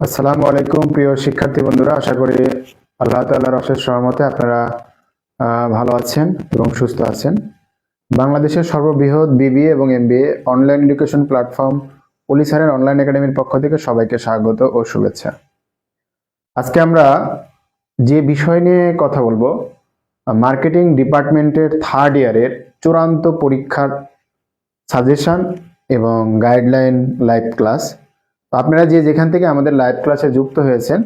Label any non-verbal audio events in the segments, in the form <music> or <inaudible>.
আসসালামু আলাইকুম, প্রিয় শিক্ষার্থী বন্ধুরা। আশা করি আল্লাহ তাআলার অশেষ সহমতে আপনারা ভালো আছেন এবং সুস্থ আছেন। বাংলাদেশের সর্ববৃহৎ বিবিএ এবং এমবিএ অনলাইন এডুকেশন প্ল্যাটফর্ম পুলিশারের অনলাইন একাডেমির পক্ষ থেকে সবাইকে স্বাগত ও শুভেচ্ছা। আজকে আমরা যে বিষয় নিয়ে কথা বলব, মার্কেটিং ডিপার্টমেন্টের থার্ড ইয়ারের চূড়ান্ত পরীক্ষার সাজেশন এবং গাইডলাইন লাইভ ক্লাস। আপনারা যে যেখান থেকে আমাদের লাইভ ক্লাসে যুক্ত হয়েছেন,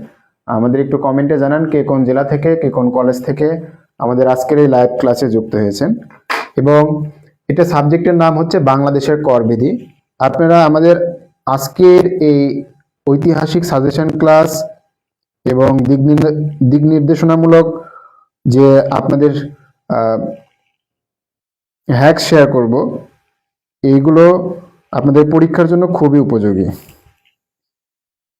আমাদের একটু কমেন্টে জানান কে কোন জেলা থেকে, কে কোন কলেজ থেকে আমাদের আজকের এই লাইভ ক্লাসে যুক্ত হয়েছেন। এবং এটা সাবজেক্টের নাম হচ্ছে বাংলাদেশের করবিধি আপনারা আমাদের আজকের এই ঐতিহাসিক সাজেশন ক্লাস এবং দিক দিক নির্দেশনামূলক যে আপনাদের হ্যাক শেয়ার করব, এইগুলো আপনাদের পরীক্ষার জন্য খুবই উপযোগী।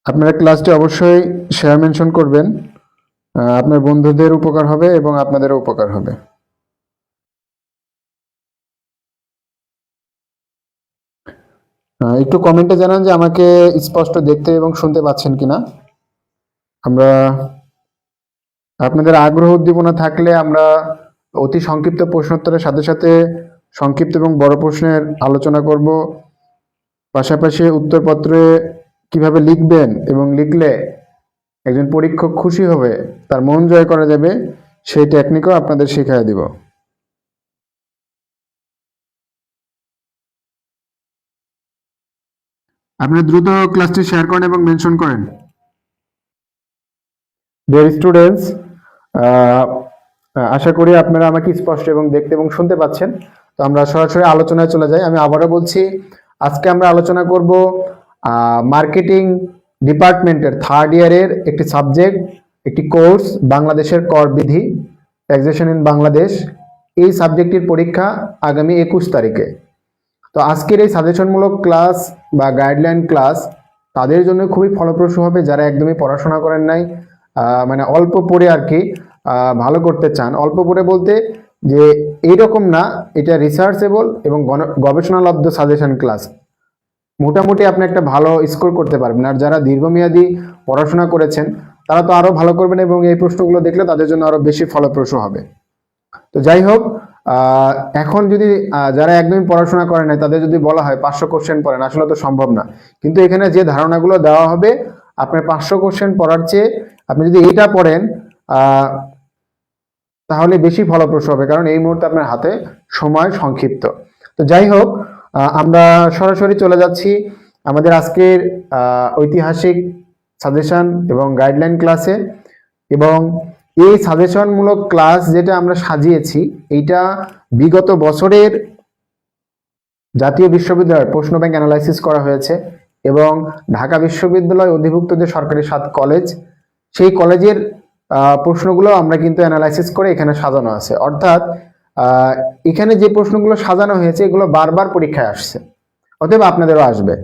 আপনারা ক্লাসটি অবশ্যই শেয়ার মেনশন করবেন। আপনার বন্ধুদের উপকার হবে এবং আপনাদেরও উপকার হবে। একটু কমেন্টে জানান যে আমাকে স্পষ্ট দেখতে এবং শুনতে পাচ্ছেন কিনা। আমরা আপনাদের আগ্রহ উদ্দীপনা থাকলে আমরা অতি সংক্ষিপ্ত প্রশ্নোত্তরের সাথে সাথে সংক্ষিপ্ত এবং বড় প্রশ্নের আলোচনা করব। পাশাপাশি উত্তরপত্রে কীভাবে লিখবেন এবং লিখলে একজন পরীক্ষক খুশি হবে তার মন জয় করা যাবে সেই টেকনিকও আপনাদের শিখিয়ে দিব। আপনি দ্রুত ক্লাসটি শেয়ার করেন এবং মেনশন করেন। ডিয়ার স্টুডেন্টস আশা করি আপনারা আমাকে স্পষ্ট এবং দেখতে এবং শুনতে পাচ্ছেন। তো আমরা সরাসরি আলোচনায় চলে যাই। আমি আবারও বলছি আজকে আমরা আলোচনা করব মার্কেটিং ডিপার্টমেন্টের থার্ড ইয়ারের একটি সাবজেক্ট একটি কোর্স বাংলাদেশের কর বিধি ট্যাক্সেশন ইন বাংলাদেশ। এই সাবজেক্টটির পরীক্ষা আগামী একুশ তারিখে। তো আজকের এই সাজেশনমূলক ক্লাস বা গাইডলাইন ক্লাস তাদের জন্য খুবই ফলপ্রসূ হবে যারা একদমই পড়াশোনা করেন নাই মানে অল্প পড়ে আর কি ভালো করতে চান। অল্প পড়ে বলতে যে এইরকম না, এটা রিসার্চেবল এবং গবেষণালব্ধ সাজেশন ক্লাস মোটামুটি আপনি একটা ভালো স্কোর করতে পারবেন। আর যারা দীর্ঘমেয়াদী পড়াশোনা করেছেন, তারা তো আরও ভালো করবেন এবং এই প্রশ্নগুলো দেখলে তাদের জন্য আরও বেশি ফলপ্রসূ হবে। তো যাই হোক এখন যদি যারা একদমই পড়াশোনা করে নাই, তাদের যদি বলা হয় পাঁচশো কোশ্চেন পড়েন, আসলে তো সম্ভব না। কিন্তু এখানে যে ধারণাগুলো দেওয়া হবে, আপনার পাঁচশো কোশ্চেন পড়ার চেয়ে আপনি যদি এইটা পড়েন তাহলে বেশি ফলপ্রসূ হবে। কারণ এই মুহূর্তে আপনার হাতে সময় সংক্ষিপ্ত। তো যাই হোক আমরা সরাসরি চলে যাচ্ছি আমাদের আজকের ঐতিহাসিক সাজেশন এবং গাইডলাইন ক্লাসে এবং এই সাজেশনমূলক ক্লাস যেটা আমরা সাজিয়েছি, এইটা বিগত বছরের জাতীয় বিশ্ববিদ্যালয়ের প্রশ্ন ব্যাংক অ্যানালাইসিস করা হয়েছে এবং ঢাকা বিশ্ববিদ্যালয় অধিভুক্ত যে সরকারি সাত কলেজ, সেই কলেজের প্রশ্নগুলো আমরা কিন্তু অ্যানালাইসিস করে এখানে সাজানো আছে। অর্থাৎ এখানে যে প্রশ্নগুলো সাজানো হয়েছে, এগুলো বারবার পরীক্ষায় আসছে। অতএব আপনাদেরও আসবে।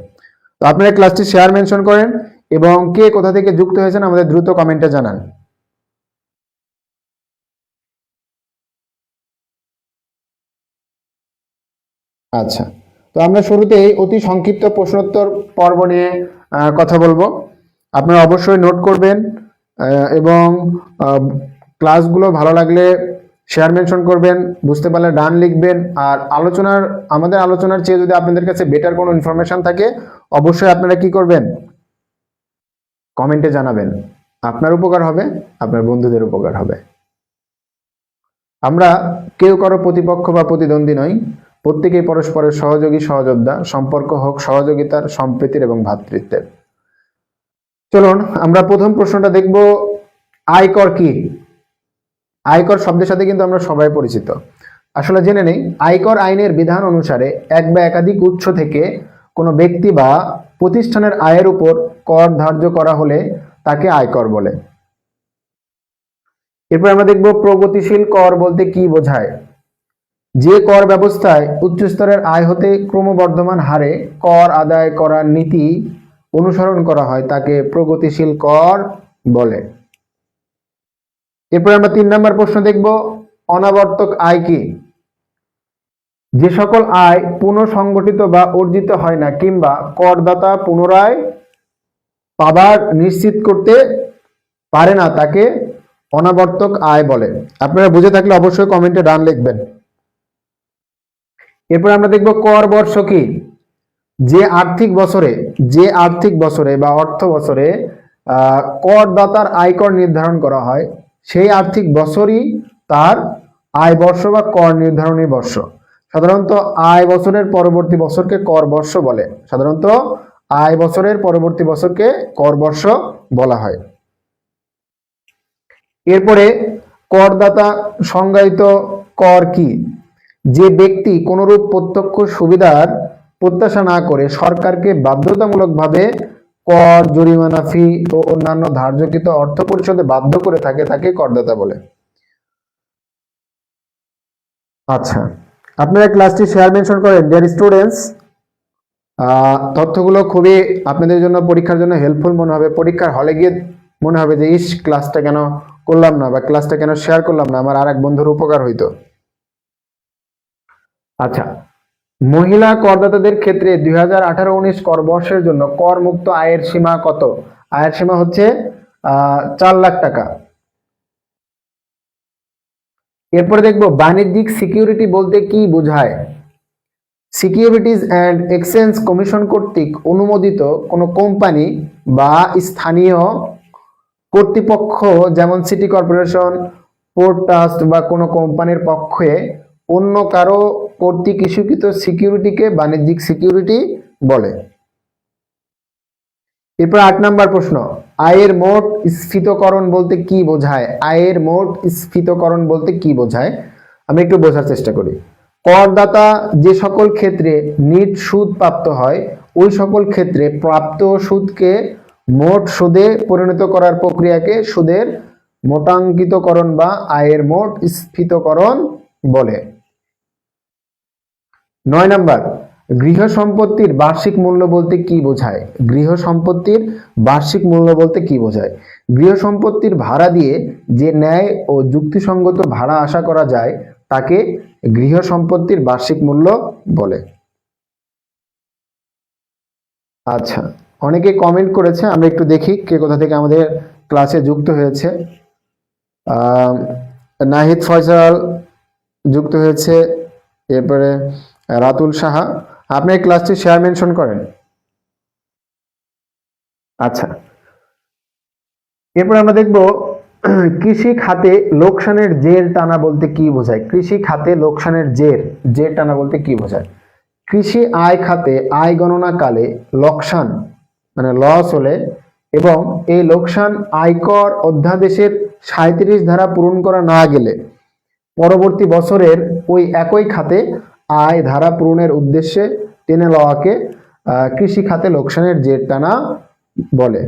তো আপনারা ক্লাসটি শেয়ার মেনশন করেন এবং কে কোথা থেকে যুক্ত হয়েছেন আমাদের দ্রুত কমেন্টে জানান। আচ্ছা তো আমরা শুরুতেই অতি সংক্ষিপ্ত প্রশ্নোত্তর পর্ব নিয়ে কথা বলব। আপনারা অবশ্যই নোট করবেন এবং ক্লাসগুলো ভালো লাগলে শেয়ার মেনশন করবেন, বুঝতে পারলে ডান লিখবেন। আর আলোচনার, আমাদের আলোচনার চেয়ে যদি আপনাদের কাছে বেটার কোনো ইনফরমেশন থাকে, অবশ্যই আপনারা কি করবেন? কমেন্টে জানাবেন। আপনার উপকার হবে, আপনার বন্ধুদের উপকার হবে। আমরা কেউ কারও প্রতিপক্ষ বা প্রতিদ্বন্দ্বী নই। প্রত্যেকেই পরস্পরের সহযোগী, সহযোদ্ধা, সম্পর্ক হোক সহযোগিতার সম্প্রীতির এবং ভ্রাতৃত্বের চলুন, আমরা প্রথম প্রশ্নটা দেখব, আয়কর কি? আয়কর শব্দের সাথে কিন্তু আমরা সবাই পরিচিত। আসলে জেনে নেই, আয়কর আইনের বিধান অনুসারে এক বা একাধিক উৎস থেকে কোনো ব্যক্তি বা প্রতিষ্ঠানের আয়ের উপর কর ধার্য করা হলে তাকে আয়কর বলে। এরপর আমরা দেখব প্রগতিশীল কর বলতে কি বোঝায়। যে কর ব্যবস্থায় উচ্চস্তরের আয় হতে ক্রমবর্ধমান হারে কর আদায় করার নীতি অনুসরণ করা হয়, তাকে প্রগতিশীল কর বলে। এরপর আমরা তিন নম্বর প্রশ্ন দেখব, অনাবর্তক আয় কি? যে সকল আয় পুনঃসংগঠিত বা অর্জিত হয় না কিংবা করদাতা পুনরায় পাবার নিশ্চিত করতে পারে না, তাকে অনাবর্তক আয় বলে। আপনারা বুঝে থাকলে অবশ্যই কমেন্টে ডান লিখবেন। এরপর আমরা দেখব কর বর্ষ কি? যে আর্থিক বছরে, যে আর্থিক বছরে বা অর্থ বছরে করদাতার আয়কর নির্ধারণ করা হয় সেই আর্থিক বছরই তার আয় বর্ষ বা কর নির্ধারণী বর্ষ। সাধারণত আয় বছরের পরবর্তী বছরকে কর বর্ষ বলে। সাধারণত আয় বছরের পরবর্তী বছরকে কর বর্ষ বলা হয়। এরপরে করদাতা সংজ্ঞায়িত কর কি? যে ব্যক্তি কোনরূপ প্রত্যক্ষ সুবিধার প্রত্যাশা না করে সরকারকে বাধ্যতামূলকভাবে কর, জরিমানা, ফি ও অন্যান্য ধার্যকৃত অর্থ পরিশোধে বাধ্য করে থাকে তাকে করদাতা বলে। আচ্ছা আপনারা ক্লাসটি শেয়ার মেনশন করেন ডিয়ার স্টুডেন্টস তথ্যগুলো খুবই আপনাদের জন্য, পরীক্ষার জন্য হেল্পফুল মনে হবে। পরীক্ষার হলে গিয়ে মনে হবে যে, ইস ক্লাসটা কেন করলাম না বা ক্লাসটা কেন শেয়ার করলাম না? আমার আর এক বন্ধুর উপকার হইতো। আচ্ছা মহিলা করদাতাদের ক্ষেত্রে দুই হাজার আঠারো উনিশ কর বর্ষের জন্য কর মুক্ত আয়ের সীমা কত? আয়ের সীমা হচ্ছে চার লাখ টাকা। এরপরে দেখব, বাণিজ্যিক সিকিউরিটি বলতে কি বোঝায়? সিকিউরিটিজ অ্যান্ড এক্সচেঞ্জ কমিশন কর্তৃক অনুমোদিত কোনো কোম্পানি বা স্থানীয় কর্তৃপক্ষ, যেমন সিটি কর্পোরেশন, পোর্ট ট্রাস্ট বা কোনো কোম্পানির পক্ষে অন্য কারও কর্তৃক ইস্যুকৃত সিকিউরিটিকে বাণিজ্যিক সিকিউরিটি বলে। এরপর আট নাম্বার প্রশ্ন, আয়ের মোট স্ফীতকরণ বলতে কি বোঝায়? আয়ের মোট স্ফীতকরণ বলতে কি বোঝায়? আমি একটু বোঝার চেষ্টা করি। করদাতা যে সকল ক্ষেত্রে নিট সুদ প্রাপ্ত হয়, ওই সকল ক্ষেত্রে প্রাপ্ত সুদকে মোট সুদে পরিণত করার প্রক্রিয়াকে সুদের মোটাঙ্কিতকরণ বা আয়ের মোট স্ফীতকরণ বলে। নয় নাম্বার, গৃহ সম্পত্তির বার্ষিক মূল্য বলতে কি বোঝায়? গৃহ সম্পত্তির বার্ষিক মূল্য বলতে কি বোঝায়? গৃহ সম্পত্তির ভাড়া দিয়ে যে ন্যায় ও যুক্তিসঙ্গত ভাড়া আশা করা যায়, তাকে গৃহ সম্পত্তির বার্ষিক মূল্য বলে। আচ্ছা অনেকে কমেন্ট করেছে, আমরা একটু দেখি কে কোথা থেকে আমাদের ক্লাসে যুক্ত হয়েছে। নাহিদ ফয়সাল যুক্ত হয়েছে, এরপরে রাতুল সাহা, আপনি এই ক্লাসটি শেয়ার মেনশন করেন। আচ্ছা। এরপর আমরা দেখব, <clears throat> কৃষি খাতে লোকসানের জের টানা বলতে কি বোঝায়? কৃষি খাতে লোকসানের জের জের টানা বলতে কি বোঝায়? কৃষি আয় খাতে আয় গণনা কালে লোকসান মানে লস হলে এবং এই লোকসান আয়কর অধ্যাদেশের সাঁত্রিশ ধারা পূরণ করা না গেলে পরবর্তী বছরের ওই একই খাতে আয় ধারা পূরণের উদ্দেশ্যে টেনে লওয়াকে কৃষি খাতে লোকসানের জের টানা বলে।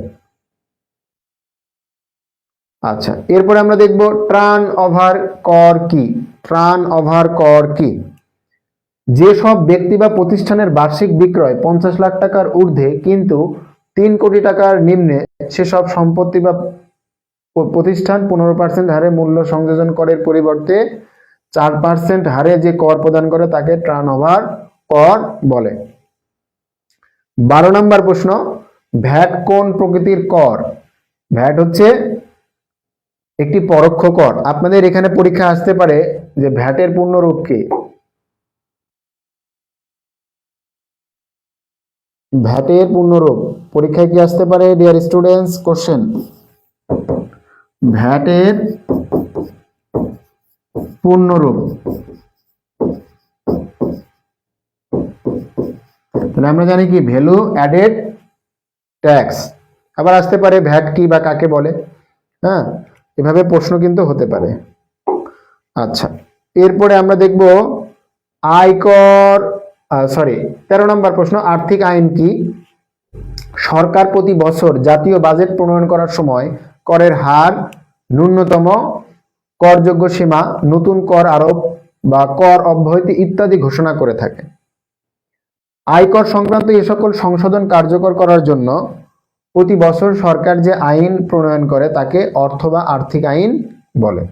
আচ্ছা এরপরে আমরা দেখব ট্রান ওভার কর কি? ট্রান ওভার কর কি? যেসব ব্যক্তি বা প্রতিষ্ঠানের বার্ষিক বিক্রয় পঞ্চাশ লাখ টাকার ঊর্ধ্বে কিন্তু তিন কোটি টাকার নিম্নে সেসব সম্পত্তি বা প্রতিষ্ঠান পনেরো পার্সেন্ট হারে মূল্য সংযোজন করের পরিবর্তে চার পার্সেন্ট হারে যে কর প্রদান করে তাকে ট্রান ওভার কর বলে। বারো নম্বর প্রশ্ন, ভ্যাট কোন প্রকৃতির কর? ভ্যাট হচ্ছে একটি পরোক্ষ কর। আপনাদের এখানে পরীক্ষা আসতে পারে যে ভ্যাটের পূর্ণরূপ কি। ভ্যাটের পূর্ণরূপ। পরীক্ষায় কি আসতে পারে ডিয়ার স্টুডেন্টস কোশ্চেন ভ্যাটের পূর্ণরূপ। তাহলে আমরা জানি কি? ভ্যালু অ্যাডেড ট্যাক্স আবার আসতে পারে ভ্যাট কি বা কাকে বলে। হ্যাঁ? এভাবে প্রশ্ন কিন্তু হতে পারে। আচ্ছা এরপরে আমরা দেখব আয়কর সরি তেরো নম্বর প্রশ্ন, আর্থিক আইন কি? সরকার প্রতি বছর জাতীয় বাজেট প্রণয়ন করার সময় করের হার ন্যূনতম করযোগ্য সীমা, নতুন কর আরোপ বা কর অব্যাহতি ইত্যাদি ঘোষণা করে থাকে। আয়কর সংক্রান্ত এ সকল সংশোধন কার্যকর করার জন্য প্রতি বছর সরকার যে আইন প্রণয়ন করে তাকে অর্থ বা আর্থিক আইন বলে।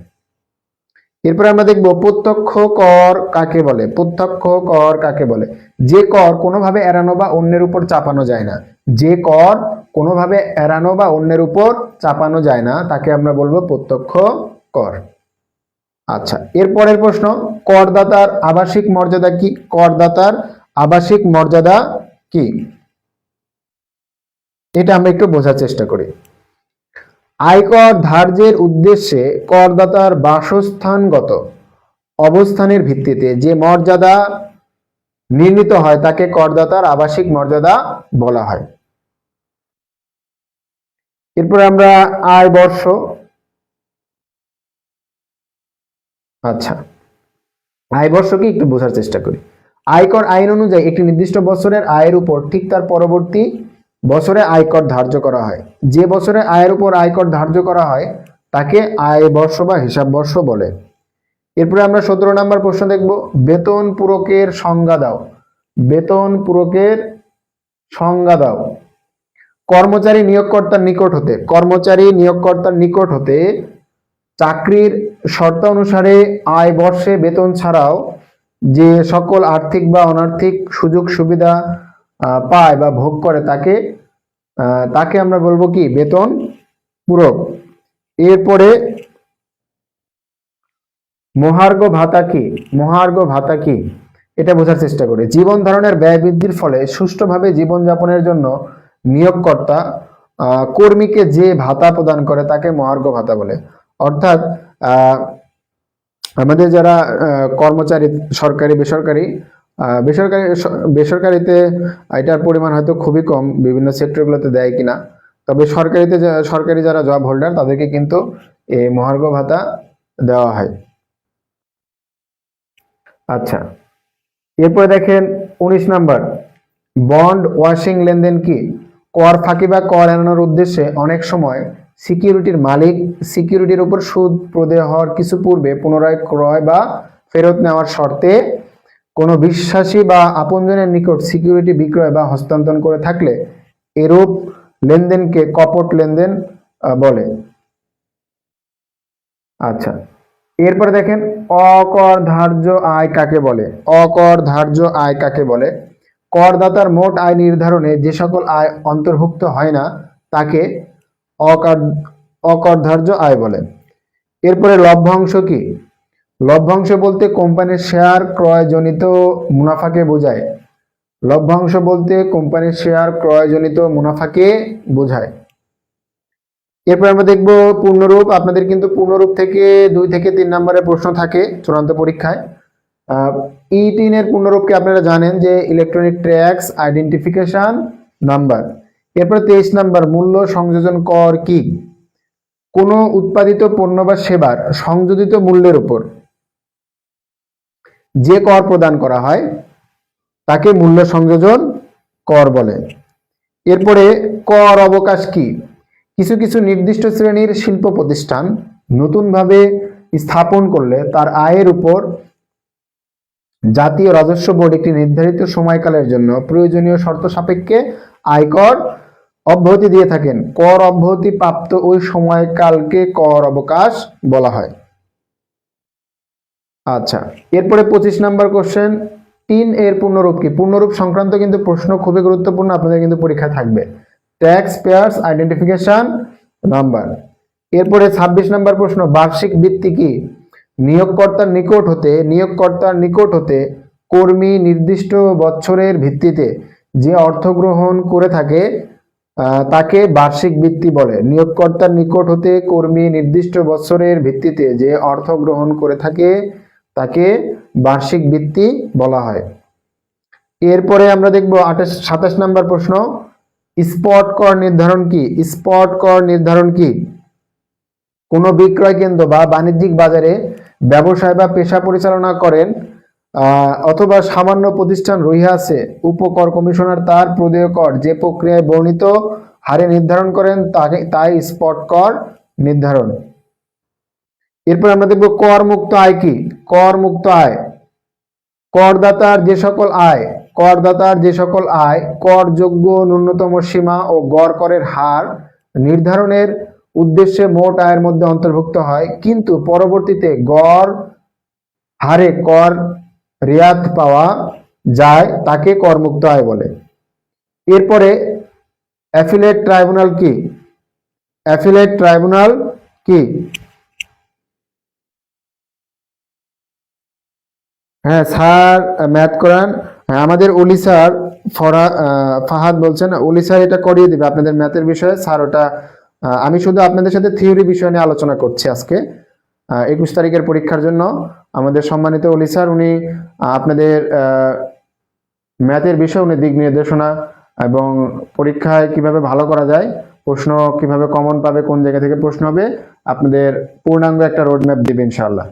এরপরে আমরা দেখব প্রত্যক্ষ কর কাকে বলে, প্রত্যক্ষ কর কাকে বলে। যে কর কোনোভাবে এড়ানো বা অন্যের উপর চাপানো যায় না। যে কর কোনোভাবে এড়ানো বা অন্যের উপর চাপানো যায় না, তাকে আমরা বলব প্রত্যক্ষ কর। আচ্ছা এরপরের প্রশ্ন, করদাতার আবাসিক মর্যাদা কি? করদাতার আবাসিক মর্যাদা কি? এটা আমরা একটু বোঝার চেষ্টা করি। আয়কর ধার্যের উদ্দেশ্যে করদাতার বাসস্থানগত অবস্থানের ভিত্তিতে যে মর্যাদা নির্মিত হয়, তাকে করদাতার আবাসিক মর্যাদা বলা হয়। এরপরে আমরা আয় বর্ষ আচ্ছা। আয় বর্ষকে একটু বোঝার চেষ্টা করি। আয়কর আইন অনুযায়ী একটি নির্দিষ্ট বছরের আয়ের উপর ঠিক তার পরবর্তী বছরে আয়কর ধার্য করা হয়। যে বছরে আয়ের উপর আয়কর ধার্য করা হয়, তাকে আয় বর্ষ বা হিসাব বর্ষ বলে। এরপরে আমরা সতেরো নম্বর প্রশ্ন দেখব। বেতন পূরকের সংজ্ঞা দাও। বেতন পূরকের সংজ্ঞা দাও। কর্মচারী নিয়োগকর্তার নিকট হতে কর্মচারী নিয়োগকর্তার নিকট হতে চাকরির শর্ত অনুসারে আয় বর্ষে বেতন ছাড়াও যে সকল আর্থিক বা অনার্থিক সুযোগ সুবিধা পায় বা ভোগ করে তাকে তাকে আমরা বলব কি? বেতন পূরক। এরপরে মহার্ঘ ভাতা কি? মহার্ঘ ভাতা কি? এটা বোঝার চেষ্টা করি। জীবন ধারণের ব্যয় বৃদ্ধির ফলে সুষ্ঠুভাবে জীবনযাপনের জন্য নিয়োগকর্তা কর্মীকে যে ভাতা প্রদান করে তাকে মহার্ঘ ভাতা বলে। অর্থাৎ আমাদের যারা কর্মচারী, সরকারি, বেসরকারি বেসরকারি, বেসরকারিতে এটার পরিমাণ হয়তো খুবই কম, বিভিন্ন সেক্টরগুলোতে দেয় কিনা। তবে সরকারিতে সরকারি যারা জব হোল্ডার, তাদেরকে কিন্তু এই মহার্ঘ ভাতা দেওয়া হয়। আচ্ছা এরপরে দেখেন উনিশ নাম্বার, বন্ড ওয়াশিং লেনদেন কি? কর ফাঁকি বা কর এড়ানোর উদ্দেশ্যে অনেক সময় সিকিউরিটির মালিক সিকিউরিটির উপর সুদ প্রদেয় হওয়ার কিছু পূর্বে পুনরায় ক্রয় বা ফেরত নেওয়ার শর্তে কোনো বিশ্বাসী বা আপনজনের নিকট সিকিউরিটি বিক্রয় বা হস্তান্তর করে থাকলে এরূপ লেনদেনকে কপট লেনদেন বলে। আচ্ছা এরপরে দেখেন অকর ধার্য আয় কাকে বলে? অকর ধার্য আয় কাকে বলে? করদাতার মোট আয় নির্ধারণে যে সকল আয় অন্তর্ভুক্ত হয় না, তাকে অকরধার্য আয় বলে। এরপরে লভ্যাংশ কি? লভ্যাংশ বলতে কোম্পানির শেয়ার ক্রয়জনিত মুনাফাকে বোঝায়। লভ্যাংশ বলতে কোম্পানির শেয়ার ক্রয়জনিত মুনাফাকে বোঝায়। এরপর আমরা দেখব পূর্ণরূপ। আপনাদের কিন্তু পূর্ণরূপ থেকে দুই থেকে তিন নম্বরের প্রশ্ন থাকে চূড়ান্ত পরীক্ষায়। ই তিনের পূর্ণরূপকে আপনারা জানেন যে ইলেকট্রনিক ট্যাক্স আইডেন্টিফিকেশন নাম্বার এরপর তেইশ নাম্বার, মূল্য সংযোজন কর কি? কোনো উৎপাদিত পণ্য বা সেবার সংযোজিত মূল্যের উপর যে কর প্রদান করা হয়, তাকে মূল্য সংযোজন কর বলে। এরপরে কর অবকাশ কি? কিছু কিছু নির্দিষ্ট শ্রেণির শিল্প প্রতিষ্ঠান নতুনভাবে স্থাপন করলে তার আয়ের উপর জাতীয় রাজস্ব বোর্ড একটি নির্ধারিত সময়কালের জন্য প্রয়োজনীয় শর্ত সাপেক্ষে আয়কর অব্যাহতি দিয়ে থাকেন। কর অব্যাহতি প্রাপ্ত ওই সময়কালকে কর অবকাশ বলা হয়। আচ্ছা এরপরে পঁচিশ নাম্বার কোশ্চেন তিন এর পূর্ণরূপ কি? পূর্ণরূপ সংক্রান্ত কিন্তু প্রশ্ন খুবই গুরুত্বপূর্ণ, আপনাদের কিন্তু পরীক্ষা থাকবে। ট্যাক্স পেয়ার্স আইডেন্টিফিকেশন নাম্বার এরপরে ছাব্বিশ নাম্বার প্রশ্ন, বার্ষিক বৃত্তি কি? নিয়োগকর্তার নিকট হতে, নিয়োগকর্তার নিকট হতে কর্মী নির্দিষ্ট বছরের ভিত্তিতে যে অর্থ গ্রহণ করে থাকে তাকে বার্ষিক বৃত্তি বলে। নিয়োগকর্তার নিকট হতে কর্মী নির্দিষ্ট বছরের ভিত্তিতে যে অর্থ গ্রহণ করে থাকে, তাকে বার্ষিক বৃত্তি বলা হয়। এরপরে আমরা দেখব আঠাশ, সাতাশ নাম্বার প্রশ্ন। স্পট কর নির্ধারণ কি? স্পট কর নির্ধারণ কি? কোনো বিক্রয় কেন্দ্র বা বাণিজ্যিক বাজারে ব্যবসায় বা পেশা পরিচালনা করেন অথবা সামান্য প্রতিষ্ঠান রহিয়াছে, উপকর কমিশনার তার প্রদেয় কর। যে প্রক্রিয়ায় বর্ণিত হারে নির্ধারণ করেন, তাকে তাই স্পট কর নির্ধারণ। এরপর আমরা দেখব কর মুক্ত আয় কি? কর মুক্ত আয়। করদাতার যে সকল আয়, করদাতার যে সকল আয়, করযোগ্য ন্যূনতম সীমা ও গড় করের হার নির্ধারণের উদ্দেশ্যে মোট আয়ের মধ্যে অন্তর্ভুক্ত হয়। কিন্তু পরবর্তীতে গড় হারে কর রিয়াত পাওয়া যায়, তাকে করমুক্ত আয় বলে। এরপরে অ্যাফিলেট ট্রাইব্যুনাল কি? অ্যাফিলেট ট্রাইব্যুনাল কি? হ্যাঁ স্যার, ম্যাথ করান। হ্যাঁ আমাদের অলি স্যার, ফরা ফাহাদ বলছেন অলি স্যার এটা করিয়ে দিবে আপনাদের ম্যাথের বিষয়ে। স্যার, ওটা আমি শুধু আপনাদের সাথে থিওরি বিষয় নিয়ে আলোচনা করছি আজকে। একুশ তারিখের পরীক্ষার জন্য আমাদের সম্মানিত অলি স্যার, উনি আপনাদের ম্যাথের বিষয়ে উনি দিক নির্দেশনা এবং পরীক্ষায় কীভাবে ভালো করা যায়, প্রশ্ন কীভাবে কমন পাবে, কোন জায়গা থেকে প্রশ্ন হবে, আপনাদের পূর্ণাঙ্গ একটা রোড ম্যাপ দিবে ইনশাআল্লাহ।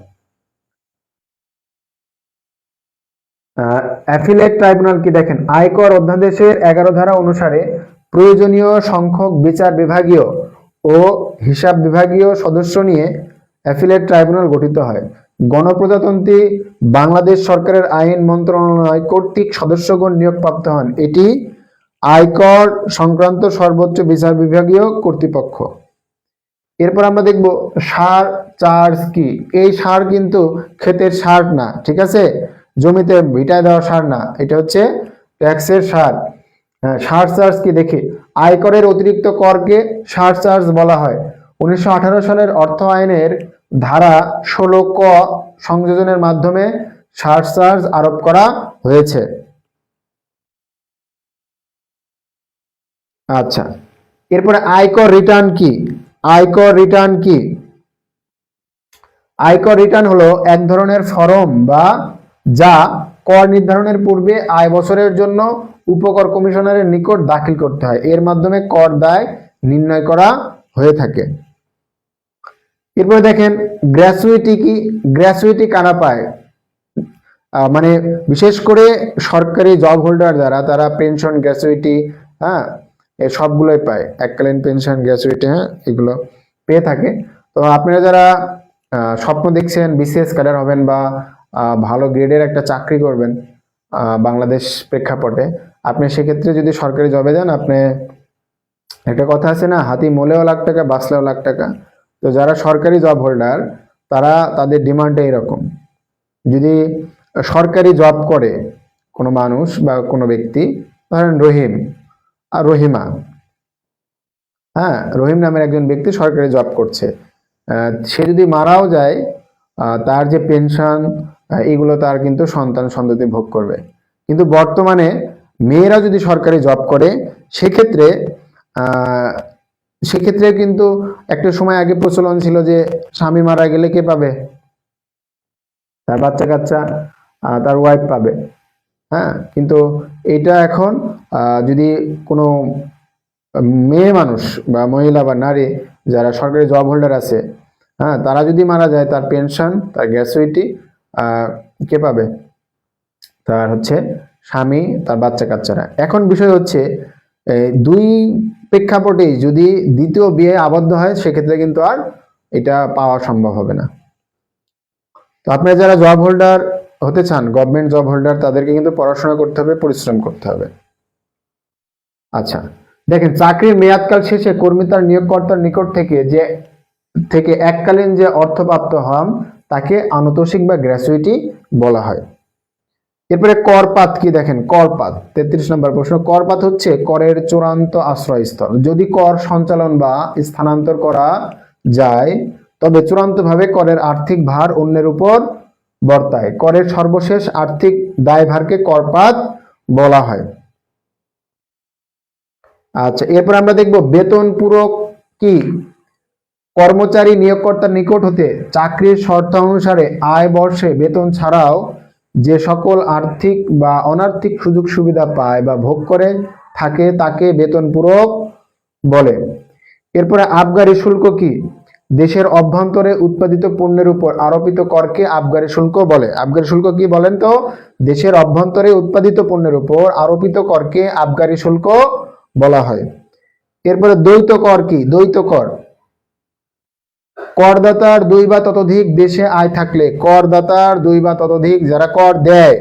অ্যাফিলেট ট্রাইব্যুনাল কি দেখেন? আয়কর অধ্যাদেশের এগারো ধারা অনুসারে প্রয়োজনীয় সংখ্যক বিচার বিভাগীয় ও হিসাব বিভাগীয় সদস্য নিয়ে অ্যাফিলেট ট্রাইব্যুনাল গঠিত হয়। গণপ্রজাতন্ত্রী বাংলাদেশ সরকারের আইন মন্ত্রণালয় কর্তৃক সদস্যগণ নিয়োগপ্রাপ্ত হন। এটি আয়কর সংক্রান্ত সর্বোচ্চ বিচার বিভাগীয় কর্তৃপক্ষ। এরপর আমরা দেখব সার চার্জ কি? এই সার কিন্তু ক্ষেতের সার না ঠিক আছে? জমিতে ভিটায় দেওয়া সার না এটা হচ্ছে ট্যাক্সের সার। হ্যাঁ, সার চার্জ কি দেখি? আয়করের অতিরিক্ত করকে সার চার্জ বলা হয়। উনিশশো আঠারো সালের অর্থ আইনের ধারা ষোলো ক সংযোজনের মাধ্যমে সার চার্জ আরোপ করা হয়েছে। আচ্ছা এরপরে আয়কর রিটার্ন কি? আয়কর রিটার্ন কি? আয়কর রিটার্ন হলো এক ধরনের ফরম বা যা কর নির্ধারণের পূর্বে আয় বছরের জন্য উপকর কমিশনারের নিকট দাখিল করতে হয়। এর মাধ্যমে কর দায় নির্ণয় করা হয়ে থাকে। এরপরে দেখেন গ্র্যাচুইটি কি? গ্র্যাচুইটি কারা পায়? মানে বিশেষ করে সরকারি জব হোল্ডার যারা, তারা পেনশন গ্র্যাচুইটি হ্যাঁ সবগুলোই পায়। এককালীন পেনশন গ্র্যাচুইটি হ্যাঁ এগুলো পেয়ে থাকে। তো আপনারা যারা স্বপ্ন দেখছেন বিসিএস ক্যাডার হবেন বা ভালো গ্রেডের একটা চাকরি করবেন বাংলাদেশ প্রেক্ষাপটে, আপনি সেক্ষেত্রে যদি সরকারি জবে যান, আপনি, একটা কথা আছে না, হাতি মোলেও লাখ টাকা, বাঁচলেও লাখ টাকা। তো যারা সরকারি জব হোল্ডার তারা তাদের ডিমান্ডটা এরকম। যদি সরকারি জব করে কোনো মানুষ বা কোনো ব্যক্তি, ধরেন রহিম আর রহিমা হ্যাঁ রহিম নামের একজন ব্যক্তি সরকারি জব করছে সে যদি মারাও যায় তার যে পেনশন এগুলো তার কিন্তু সন্তান সন্ততি ভোগ করবে। কিন্তু বর্তমানে মেয়েরা যদি সরকারি জব করে, সেক্ষেত্রে সেক্ষেত্রে কিন্তু একটা সময় আগে প্রচলন ছিল যে স্বামী মারা গেলে কে পাবে? তার বাচ্চা কাচ্চা তার ওয়াইফ পাবে। হ্যাঁ কিন্তু এটা এখন যদি কোনো মেয়ে মানুষ বা মহিলা বা নারী যারা সরকারি জব হোল্ডার আছে হ্যাঁ তারা যদি মারা যায়, তার পেনশন তার গ্র্যাচুইটি কে পাবে? তার হচ্ছে স্বামী, তার বাচ্চা কাচ্চারা। এখন বিষয় হচ্ছে দুই প্রেক্ষাপটেই যদি দ্বিতীয় বিয়ে আবদ্ধ হয়, সেক্ষেত্রে কিন্তু আর এটা পাওয়া সম্ভব হবে না। তো আপনারা যারা জব হোল্ডার হতে চান গভর্নমেন্ট জব হোল্ডার তাদেরকে কিন্তু পড়াশোনা করতে হবে, পরিশ্রম করতে হবে। আচ্ছা দেখেন, চাকরির মেয়াদকাল শেষে কর্মী তার নিয়োগকর্তার নিকট থেকে যে, থেকে এককালীন যে অর্থপ্রাপ্ত হন, তাকে আনুতোষিক বা গ্র্যাচুইটি বলা হয়। এরপরে করপাত কি দেখেন? করপাত, তেত্রিশ নম্বর প্রশ্ন। করপাত হচ্ছে করের চূড়ান্ত আশ্রয়স্থল। যদি কর সঞ্চালন বা স্থানান্তর করা যায়, তবে চূড়ান্তভাবে করের আর্থিক ভার অন্যের উপর বর্তায়। করের সর্বশেষ আর্থিক দায়ভারকে করপাত বলা হয়। আচ্ছা এরপর আমরা দেখব বেতন পূরক কি? কর্মচারী নিয়োগকর্তার নিকট হতে চাকরির শর্ত অনুসারে আয় বর্ষে বেতন ছাড়াও যে সকল আর্থিক বা অনার্থিক সুযোগ সুবিধা পায় বা ভোগ করে, থাকে তাকে বেতন পূরক বলে। এরপরে আবগারি শুল্ক কি? দেশের অভ্যন্তরে উৎপাদিত পণ্যের উপর আরোপিত করকে আবগারি শুল্ক বলে। আবগারি শুল্ক কি বলেন তো? দেশের অভ্যন্তরে উৎপাদিত পণ্যের উপর আরোপিত করকে আবগারি শুল্ক বলা হয়। এরপরে দ্বৈত কর কি? দ্বৈত কর। করদাতার দুই বা ততোধিক দেশে আয় থাকলে করদাতার দুই বা ততোধিক যারা কর দেয়,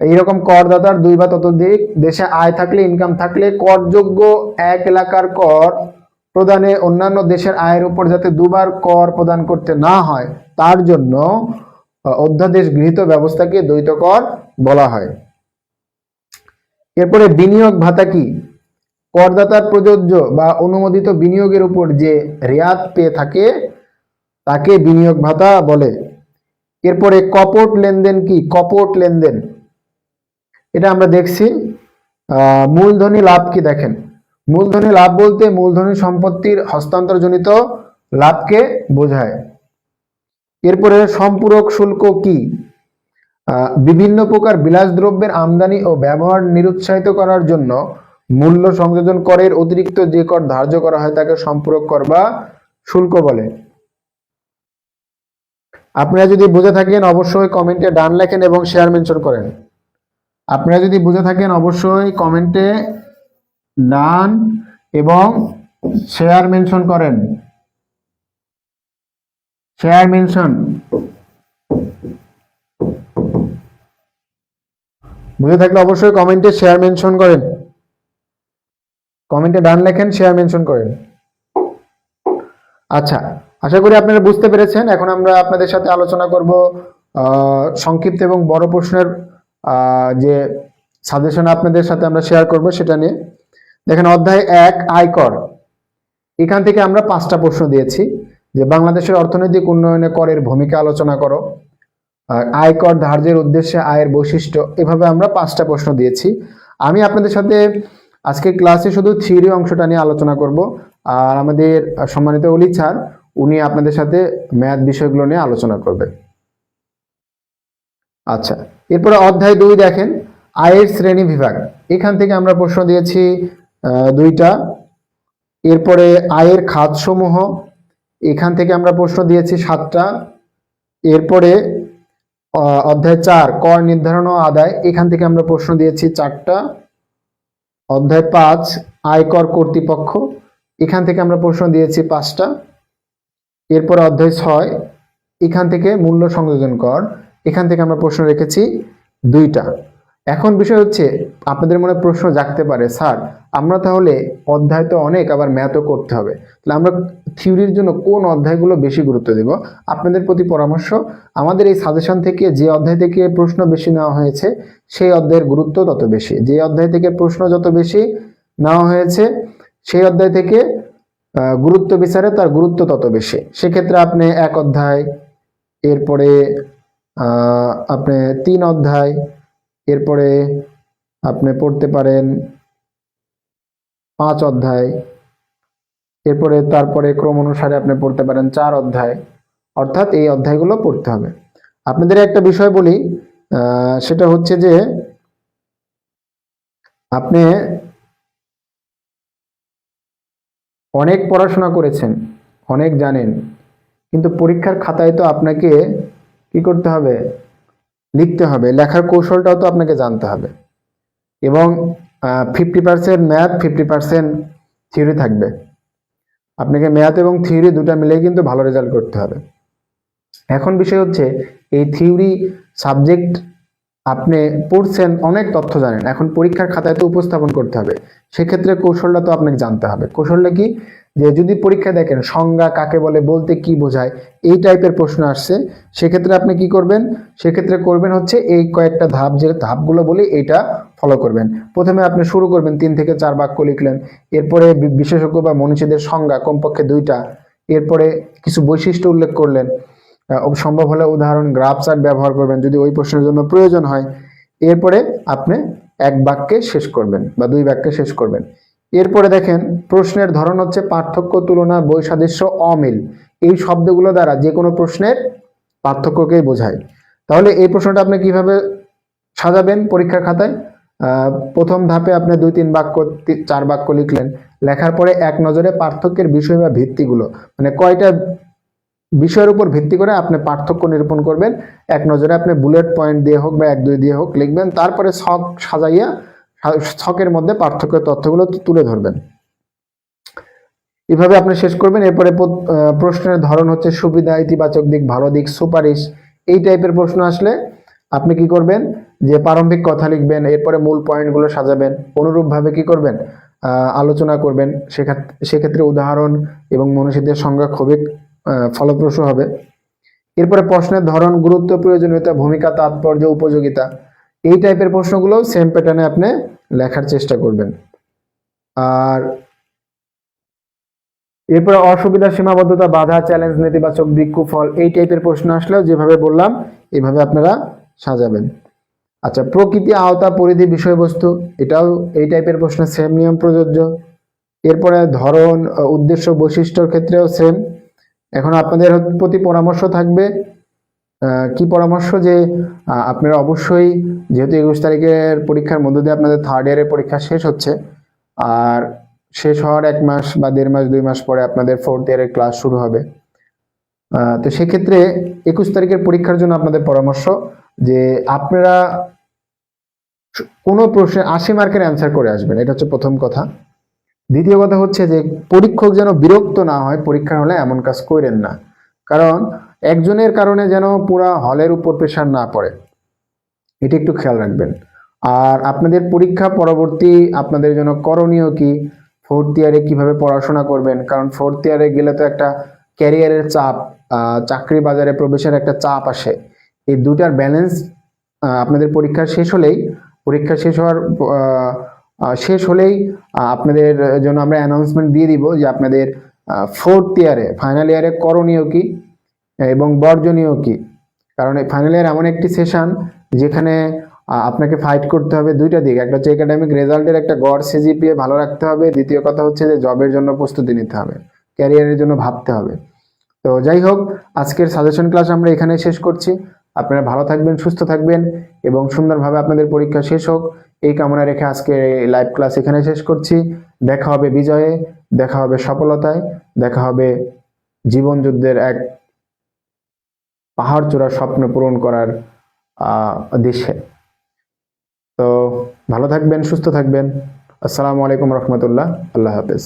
এইরকম করদাতার দুই বা ততোধিক দেশে আয় থাকলে ইনকাম থাকলে করযোগ্য এক এলাকার কর প্রদানে অন্যান্য দেশের আয়ের উপর যাতে দুবার কর প্রদান করতে না হয়, তার জন্য অধ্যাদেশ গৃহীত ব্যবস্থাকে দ্বৈত কর বলা হয়। এরপরে বিনিয়োগ ভাতা কি? করদাতার প্রযোজ্য বা অনুমোদিত বিনিয়োগের উপর যে রেয়াত পেয়ে থাকে, তাকে বিনিয়োগ ভাতা বলে। এরপরে কপট লেনদেন কি? কপট লেনদেন। এটা আমরা দেখছি। মূলধনী লাভ কি দেখেন? মূলধনী লাভ বলতে মূলধনী সম্পত্তির হস্তান্তরজনিত লাভকে বোঝায়। এরপরে সম্পূরক শুল্ক কি? বিভিন্ন প্রকার বিলাস দ্রব্যের আমদানি ও ব্যবহার নিরুৎসাহিত করার জন্য মূল্য সংযোজন করের অতিরিক্ত যে কর ধার্য করা হয় তাকে সম্পূরক কর বা শুল্ক বলে। আপনারা যদি বুঝে থাকেন, অবশ্যই কমেন্টে ডান লেখেন এবং শেয়ার মেনশন করেন। আপনারা যদি বুঝে থাকেন, অবশ্যই কমেন্টে ডান এবং শেয়ার মেনশন করেন। Share mention. বুঝে থাকলে অবশ্যই কমেন্টে শেয়ার মেনশন করেন। কমেন্টে ডান লেখেন শেয়ার মেনশন করেন। আচ্ছা আশা করি আপনারা বুঝতে পেরেছেন। এখন আমরা আপনাদের সাথে আলোচনা করব সংক্ষিপ্ত এবং বড় প্রশ্নের যে সাজেশন আপনাদের সাথে আমরা শেয়ার করব সেটা নিয়ে। দেখেন, অধ্যায় এক, আয়কর। এখান থেকে আমরা পাঁচটা প্রশ্ন দিয়েছি, যে বাংলাদেশের অর্থনৈতিক উন্নয়নে করের ভূমিকা আলোচনা করো। আয়কর ধার্যের উদ্দেশ্যে আয়ের বৈশিষ্ট্য, এভাবে আমরা পাঁচটা প্রশ্ন দিয়েছি। আমি আপনাদের সাথে আজকে ক্লাসে শুধু থিওরি অংশটা নিয়ে আলোচনা করব, আর আমাদের সম্মানিত অলি স্যার উনি আপনাদের সাথে ম্যাথ বিষয়গুলো নিয়ে আলোচনা করবেন। আচ্ছা এরপরে অধ্যায় দুই দেখেন, আয়ের শ্রেণি বিভাগ। এখান থেকে আমরা প্রশ্ন দিয়েছি দুইটা। এরপরে আয়ের খাতসমূহ, এখান থেকে আমরা প্রশ্ন দিয়েছি সাতটা। এরপরে অধ্যায় চার, কর নির্ধারণ ও আদায়। এখান থেকে আমরা প্রশ্ন দিয়েছি চারটা। অধ্যায় পাঁচ, আয়কর কর্তৃপক্ষ। এখান থেকে আমরা প্রশ্ন দিয়েছি পাঁচটা। এরপর অধ্যায় ছয়, এখান থেকে মূল্য সংযোজন কর। এখান থেকে আমরা প্রশ্ন রেখেছি দুইটা। এখন বিষয় হচ্ছে, আপনাদের মনে প্রশ্ন জাগতে পারে, স্যার, আমরা তাহলে অধ্যায় তো অনেক, আবার ম্যাথও করতে হবে। তাহলে আমরা থিওরির জন্য কোন অধ্যায়গুলো বেশি গুরুত্ব দেব? আপনাদের প্রতি পরামর্শ, আমাদের এই সাজেশন থেকে যে অধ্যায় থেকে প্রশ্ন বেশি নেওয়া হয়েছে, সেই অধ্যায়ের গুরুত্ব তত বেশি। যে অধ্যায় থেকে প্রশ্ন যত বেশি নেওয়া হয়েছে, সেই অধ্যায় থেকে গুরুত্ব বিচারে তার গুরুত্ব তত বেশি। সেক্ষেত্রে আপনি এক অধ্যায়, এরপরে আপনি তিন অধ্যায় এরপরে আপনি পড়তে পারেন পাঁচ অধ্যায়। এরপরে তারপরে ক্রম অনুসারে আপনি পড়তে পারেন চার অধ্যায়। অর্থাৎ এই অধ্যায়গুলো পড়তে হবে। আপনাদের একটা বিষয় বলি সেটা হচ্ছে যে আপনি অনেক পড়াশোনা করেছেন, অনেক জানেন, কিন্তু পরীক্ষার খাতায় তো আপনাকে কি করতে হবে? লিখতে হবে। লেখার কৌশলটাও তো আপনাকে জানতে হবে। এবং fifty percent math fifty percent theory থাকবে। আপনাকে ম্যাথ এবং থিওরি দুটা মিলেই কিন্তু ভালো রেজাল্ট করতে হবে। এখন বিষয় হচ্ছে, এই থিওরি সাবজেক্ট আপনি পড়ছেন অনেক তথ্য জানেন। এখন পরীক্ষার খাতায় তো উপস্থাপন করতে হবে। সেক্ষেত্রে কৌশলটা তো আপনাকে জানতে হবে। কৌশলটা কি? যে যদি পরীক্ষা দেখেন, সংজ্ঞা কাকে বলে, বলতে কি বোঝায়, এই টাইপের প্রশ্ন আসছে। সেক্ষেত্রে আপনি কি করবেন? সেক্ষেত্রে করবেন হচ্ছে এই কয়েকটা ধাপ, যে ধাপগুলো বলি এইটা ফলো করবেন। প্রথমে আপনি শুরু করবেন, তিন থেকে চার বাক্য লিখলেন। এরপরে বিশেষজ্ঞ বা মনীষীদের সংজ্ঞা, কমপক্ষে দুইটা। এরপরে কিছু বৈশিষ্ট্য উল্লেখ করলেন। সম্ভব হলে উদাহরণ গ্রাফ চার্ট ব্যবহার করবেন। যদি ওই প্রশ্নের জন্য প্রয়োজন হয়, এরপরে আপনি এক বাক্যে শেষ করবেন বা দুই বাক্যে শেষ করবেন। এরপরে দেখেন, প্রশ্নের ধরন হচ্ছে পার্থক্য, তুলনা, বৈসাদৃশ্য, অমিল। এই শব্দগুলো দ্বারা যে কোনো প্রশ্নের পার্থক্যকেই বোঝায়। তাহলে এই প্রশ্নটা আপনি কীভাবে সাজাবেন পরীক্ষার খাতায়? প্রথম ধাপে আপনি দুই, তিন বাক্য চার বাক্য লিখলেন। লেখার পরে এক নজরে পার্থক্যের বিষয় বা ভিত্তিগুলো মানে কয়টা বিষয়ের উপর ভিত্তি করে আপনি পার্থক্য নিরূপণ করবেন। এক নজরে আপনি বুলেট পয়েন্ট দিয়ে হোক বা এক দুই দিয়ে হোক লিখবেন, তারপরে ছক সাজাইয়া ছকের মধ্যে পার্থক্যের তথ্যগুলো তুলে ধরবেন। এভাবে আপনি শেষ করবেন। এরপরে প্রশ্নের ধরন হচ্ছে সুবিধা, ইতিবাচক দিক, ভালো দিক, সুপারিশ, এই টাইপের প্রশ্ন আসলে আপনি কি করবেন? যে প্রারম্ভিক কথা লিখবেন, এরপরে মূল পয়েন্টগুলো সাজাবেন, অনুরূপভাবে কি করবেন? আলোচনা করবেন সেক্ষেত্রে উদাহরণ এবং মনীষীদের সংজ্ঞা খুবই ফলপ্রসূ হবে। এরপরে প্রশ্নের ধরন, গুরুত্ব, প্রয়োজনীয়তা, ভূমিকা, তাৎপর্য, উপযোগিতা, এই টাইপের প্রশ্নগুলো সেম প্যাটার্নে আপনি লেখার চেষ্টা করবেন। আর এরপরে অসুবিধা, সীমাবদ্ধতা, বাধা চ্যালেঞ্জ নেতিবাচক বিক্ষু ফল এই টাইপের প্রশ্ন আসলেও যেভাবে বললাম, এভাবে আপনারা সাজাবেন। আচ্ছা প্রকৃতি, আওতা, পরিধি, বিষয়বস্তু, এটাও এই টাইপের প্রশ্ন সেম নিয়ম প্রযোজ্য। এরপরে ধরন উদ্দেশ্য, বৈশিষ্ট্যর ক্ষেত্রেও সেম এখন আপনাদের প্রতি পরামর্শ থাকবে কি পরামর্শ যে আপনারা অবশ্যই যেহেতু একুশ তারিখের পরীক্ষার মধ্য দিয়ে আপনাদের থার্ড ইয়ারের পরীক্ষা শেষ হচ্ছে, আর শেষ হওয়ার এক মাস বা দেড় মাস, দুই মাস পরে আপনাদের ফোর্থ ইয়ারের ক্লাস শুরু হবে। তো সেক্ষেত্রে একুশ তারিখের পরীক্ষার জন্য আপনাদের পরামর্শ যে, আপনারা কোনো প্রশ্নে আশি মার্কের অ্যান্সার করে আসবেন, এটা হচ্ছে প্রথম কথা। দ্বিতীয় কথা হচ্ছে যে পরীক্ষক যেন বিরক্ত না হয় পরীক্ষার হলে এমন কাজ করেন না। কারণ একজনের কারণে যেন পুরা হলের উপর প্রেশার না পড়ে। এটা একটু খেয়াল রাখবেন। আর আপনাদের পরীক্ষা পরবর্তী আপনাদের জন্য করণীয় কি? ফোর্থ ইয়ারে কীভাবে পড়াশোনা করবেন? কারণ ফোর্থ ইয়ারে গেলে তো একটা ক্যারিয়ারের চাপ চাকরি বাজারে প্রবেশের একটা চাপ আসে। এই দুটার ব্যালেন্স আপনাদের পরীক্ষা শেষ হলেই, পরীক্ষা শেষ হওয়ার শেষ হলেই আপনাদের জন্য আমরা অ্যানাউন্সমেন্ট দিয়ে দিব যে আপনাদের ফোর্থ ইয়ারে ফাইনাল ইয়ারে করণীয় কি এবং বর্জনীয় কি? কারণ এই ফাইনাল ইয়ার এমন একটি সেশন যেখানে আপনাকে ফাইট করতে হবে দুইটা দিক। একটা হচ্ছে একাডেমিক রেজাল্টের একটা গড় সিজিপিএ ভালো রাখতে হবে। দ্বিতীয় কথা হচ্ছে যে জবের জন্য প্রস্তুতি নিতে হবে ক্যারিয়ারের জন্য ভাবতে হবে। তো যাই হোক, আজকের সাজেশন ক্লাস আমরা এখানে শেষ করছি। আপনারা ভালো থাকবেন, সুস্থ থাকবেন এবং সুন্দরভাবে আপনাদের পরীক্ষা শেষ হোক। এই কামনা রেখে আজকে লাইভ ক্লাস এখানে শেষ করছি। দেখা হবে বিজয়ে, দেখা হবে সফলতায়, দেখা হবে জীবন যুদ্ধের এক পাহাড় চূড়ার স্বপ্ন পূরণ করার দেশে। তো ভালো থাকবেন, সুস্থ থাকবেন। আসসালামু আলাইকুম রহমতুল্লাহ। আল্লাহ হাফেজ।